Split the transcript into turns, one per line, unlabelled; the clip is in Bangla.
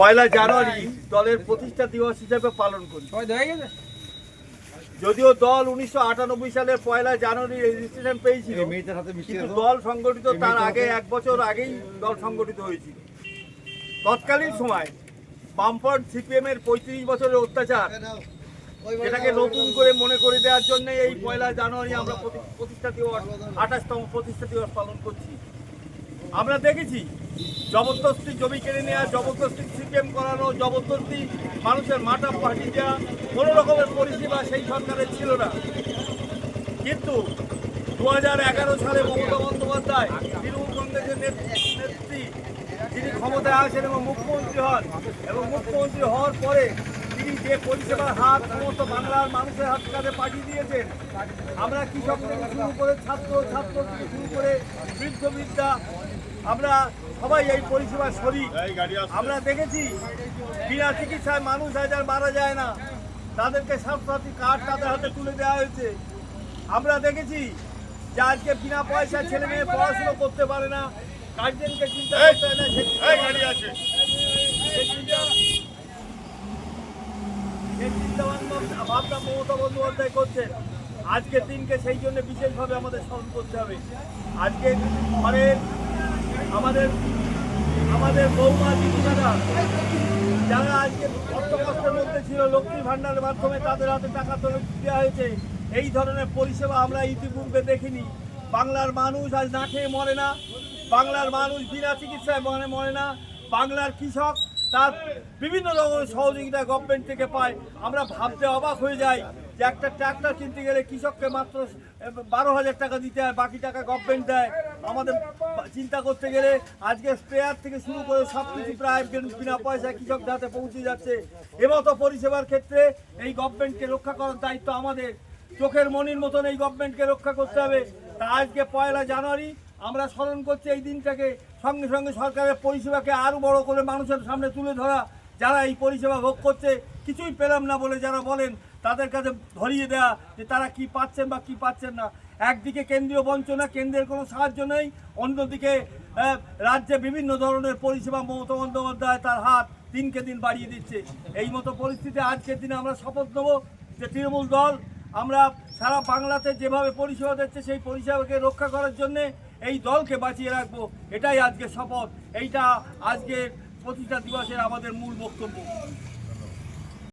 পয়লা জানুয়ারি দলের প্রতিষ্ঠা দিবস হিসেবে পালন করি। যদিও দল উনিশশো আটানব্বই সালের পয়লা জানুয়ারি রেজিস্ট্রেশন পেয়েছিল কিন্তু দল সংগঠিত তার আগে এক বছর আগেই দল সংগঠিত হয়েছিল। তৎকালীন সময় বামফ্রন্ট সিপিএম এর পঁয়ত্রিশ বছরের অত্যাচার এটাকে নতুন করে মনে করে দেওয়ার জন্য এই পয়লা জানুয়ারি আমরা প্রতিষ্ঠা দিবস আঠাশতম প্রতিষ্ঠা দিবস পালন করছি। আমরা দেখেছি জবরদস্তি জমি কেড়ে নেওয়া জবরদস্তি সিপিএম করানো, জবরদস্তি মানুষের মাথা পাঠিয়ে দেওয়া কোনো রকমের পরিষেবা সেই সরকারের ছিল না। কিন্তু দু হাজার এগারো সালে মমতা বন্দ্যোপাধ্যায়, তৃণমূল কংগ্রেসের নেত- নেত্রী যিনি ক্ষমতায় আসেন এবং মুখ্যমন্ত্রী হন, এবং মুখ্যমন্ত্রী হওয়ার পরে তিনি যে পরিষেবার হাত, সমস্ত বাংলার মানুষের হাত কাছে পাঠিয়ে দিয়েছেন, আমরা কৃষক থেকে শুরু করে ছাত্র ছাত্র থেকে শুরু করে বৃদ্ধা আমরা সবাই এই পরিষেবার শরীর আমরা দেখেছি বিনা চিকিৎসায় মানুষ হাজার মারা যায় না। তাদেরকে স্বাস্থ্যসাথী কার্ড তাদের হাতে তুলে দেওয়া হয়েছে। আমরা দেখেছি যে আজকে বিনা পয়সা ছেলে মেয়ে পড়াশুনো করতে পারে না। গার্জেনকে চিন্তা করতে হয় না সে চিন্তা- ভাবনা মমতা বন্দ্যোপাধ্যায় করছেন আজকের দিনকে সেই জন্য বিশেষভাবে আমাদের স্মরণ করতে হবে। আজকে ঘরের আমাদের আমাদের বৌমা দিদিমারা যারা আজকে অর্থ কষ্টের মধ্যে ছিল লক্ষ্মী ভান্ডারের মাধ্যমে তাদের হাতে টাকা তুলে দেওয়া হয়েছে, এই ধরনের পরিষেবা আমরা ইতিপূর্বে দেখিনি। বাংলার মানুষ আজ না খেয়ে মরে না, বাংলার মানুষ বিনা চিকিৎসায় মরে মরে না, বাংলার কৃষক তার বিভিন্ন রকম সহযোগিতা গভর্নমেন্ট থেকে পায়। আমরা ভাবতে অবাক হয়ে যাই যে একটা ট্র্যাক্টর কিনতে গেলে কৃষককে মাত্র বারো হাজার টাকা দিতে হয়, বাকি টাকা গভর্নমেন্ট দেয়। আমাদের চিন্তা করতে গেলে আজকে স্প্রেয়ার থেকে শুরু করে সব কিছু প্রায় বিনা পয়সায় কৃষক হাতে পৌঁছে যাচ্ছে। এমতো পরিষেবার ক্ষেত্রে এই গভর্নমেন্টকে রক্ষা করার দায়িত্ব আমাদের। চোখের মনির মতন এই গভর্নমেন্টকে রক্ষা করতে হবে। তা আজকে পয়লা জানুয়ারি আমরা স্মরণ করছি এই দিনটাকে সঙ্গে সঙ্গে সরকারের পরিষেবাকে আরও বড় করে মানুষের সামনে তুলে ধরা, যারা এই পরিষেবা ভোগ করছে, কিছুই পেলাম না বলে যারা বলেন, তাদের কাছে ধরিয়ে দেওয়া যে তারা কি পাচ্ছেন বা কি পাচ্ছেন না। একদিকে কেন্দ্রীয় বঞ্চনা, কেন্দ্রের কোনো সাহায্য নেই, অন্যদিকে রাজ্যে বিভিন্ন ধরনের পরিষেবা মমতা বন্দ্যোপাধ্যায় তার হাত দিনকে দিন বাড়িয়ে দিচ্ছে। এই মতো পরিস্থিতি আজকের দিনে আমরা শপথ নেব যে তৃণমূল দল, আমরা সারা বাংলাতে যেভাবে পরিষেবা দিচ্ছে, সেই পরিষেবাকে রক্ষা করার জন্য এই দলকে বাঁচিয়ে রাখব এটাই আজকে শপথ এইটা আজকের প্রতিষ্ঠা দিবসের আমাদের মূল বক্তব্য।